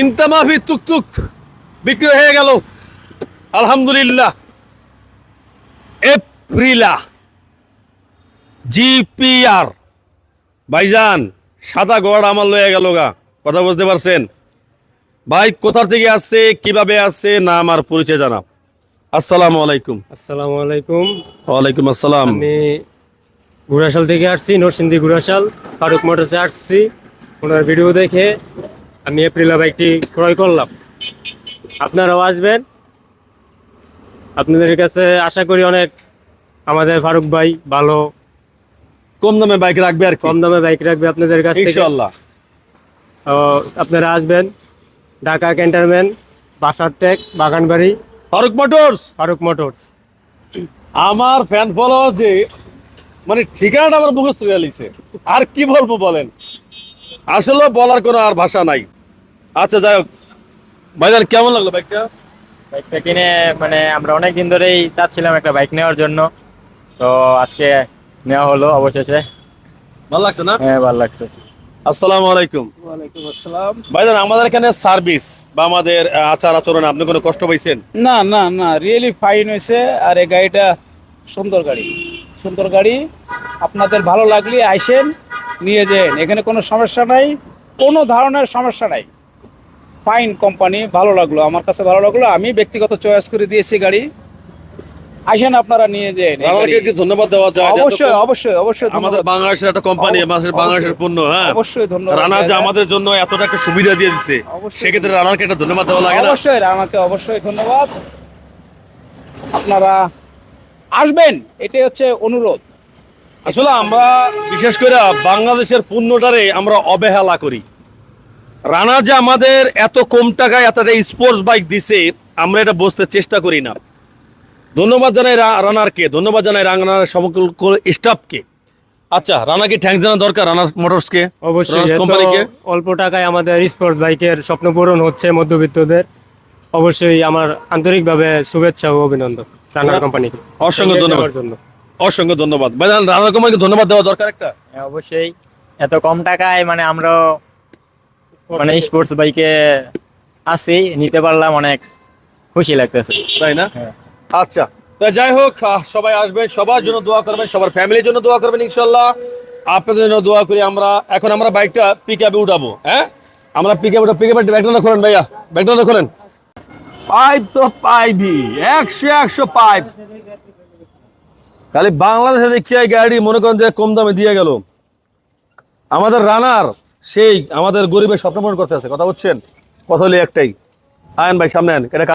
ইনতামাফি টুকটুক বিক্রি হয়ে গেল। আলহামদুলিল্লাহ। এপ্রিলা জিপিআর। ভাইজান সাদা গড় আমার লয়ে গেল গা। কথা বুঝতে পারছেন? ভাই কোথা থেকে আসছে কীভাবে আসছে না আমার পরিচয় জানা আসসালামু আলাইকুম। আসসালামু আলাইকুম। ওয়ালাইকুম আসসালাম। আমি ঘুরাশাল থেকে আসছি নরসিংদী ঘুরাশাল ফারুক মোটরসে আসছি। ওনার ভিডিও দেখে আমি এপ্রিলা বাইকটি ক্রয় করলাম। আপনারাও আসবেন। আপনাদের কাছে আশা করি অনেক আমাদের ফারুক ভাই ভালো কম দামে বাইক রাখবে আর কম দামে বাইক রাখবে আপনাদের কাছ থেকে। ইনশাআল্লাহ। আপনারা আসবেন। ঢাকা ক্যান্টনমেন্ট বাসার টেক বাগানবাড়ি। ফারুক মোটরস। ফারুক মোটরস। আমার ফ্যান ফলো যে মানে ঠিকানাটা আমার মুখস্থ লিছে আর কি বলব বলেন? আসলে বলার কোনো আর ভাষা নাই। আচ্ছা যাই হোক। ভাইজান কেমন লাগল বাইকটা? বাইকটা কিনে মানে আমরা অনেক দিন ধরেই চাচ্ছিলাম একটা বাইক নেওয়ার জন্য। তো আজকে নেওয়া হলো অবশেষে। ভালো লাগছে না? হ্যাঁ ভালো লাগছে। আসসালামু আলাইকুম। ওয়ালাইকুম আসসালাম। ভাইজান আমাদের এখানে সার্ভিস বা আমাদের আচার আচরণ আপনি কোনো কষ্ট পাইছেন? না না না রিয়েলি ফাইন হয়েছে আর এই গাড়িটা সুন্দর গাড়ি। সুন্দর গাড়ি। আপনাদের ভালো লাগলে আইসেন নিয়ে যেন। এখানে কোনো সমস্যা নাই। কোনো ধরনের সমস্যা নাই। ফাইন কোম্পানি ভালো লাগল। আমার কাছে ভালো লাগল। আমি ব্যক্তিগত চয়েস করে দিয়েছি গাড়ি। আইসেন আপনারা নিয়ে যেন আমাকে কি ধন্যবাদ দেওয়া যায়। অবশ্যই অবশ্যই অবশ্যই আমাদের বাংলাদেশের একটা কোম্পানি আমাদের বাংলাদেশের পণ্য হ্যাঁ। অবশ্যই ধন্যবাদ। রানা যে আমাদের জন্য এতটা একটা সুবিধা দিয়ে দিচ্ছে। সেক্ষেত্রে রানাকে একটা ধন্যবাদ দেওয়া লাগে না? অবশ্যই রানাকে অবশ্যই ধন্যবাদ। আপনারা আসবেন এটাই হচ্ছে অনুরোধ। আসলে আমরা বিশেষ করে বাংলাদেশের পণ্যটারে আমরা অবহেলা করি। রানা যে আমাদের এত কম টাকায় এত একটা স্পোর্টস বাইক দিছে আমরা এটা বুঝতে চেষ্টা করি না। ধন্যবাদ জানাই রানারকে ধন্যবাদ জানাই রানার সকল স্টাফকে আচ্ছা রানাকে থ্যাংক জানা দরকার রানার মোটরসকে? অবশ্যই কোম্পানিকে অল্প টাকায় আমাদের স্পোর্টস বাইকের স্বপ্ন পূরণ হচ্ছে মধ্যবিত্তদের। অবশ্যই আমার আন্তরিকভাবে শুভেচ্ছা ও অভিনন্দন রানার কোম্পানিকে অসংখ্য ধন্যবাদ। জন্য। অসংখ্য ধন্যবাদ। ভাই রানার কোম্পানিকে ধন্যবাদ দেওয়া দরকার একটা? হ্যাঁ, অবশ্যই। এত কম টাকায় মানে আমরা মানে স্পোর্টস বাইকে আসি নিতে পারলাম অনেক খুশি লাগতেছে। তাই না? হ্যাঁ। আচ্ছা তা যাই হোক সবাই আসবেন সবার জন্য দোয়া করবেন সবার ফ্যামিলির জন্য দোয়া করবেন ইনশাল্লাহ আপনাদের জন্য দোয়া করি আমরা এখন আমরা বাইকটা পিক আপে উঠাবো হ্যাঁ? আমরা পিক আপে পিক আপে ব্যাগটা খোলেন ভাইয়া ব্যাগটা খোলেন। পাইপ তো পাইবি একশো একশো পাইপ। খালি বাংলাদেশে দেখি এই গাড়ি মনে করেন যে কম দামে দিয়ে গেল। আমাদের রানার সেই আমাদের গরিবের স্বপ্ন পূরণ করতে আছে, কথা বলছেন কথা হলে একটাই। আয়ন ভাই, সামনে আন এটা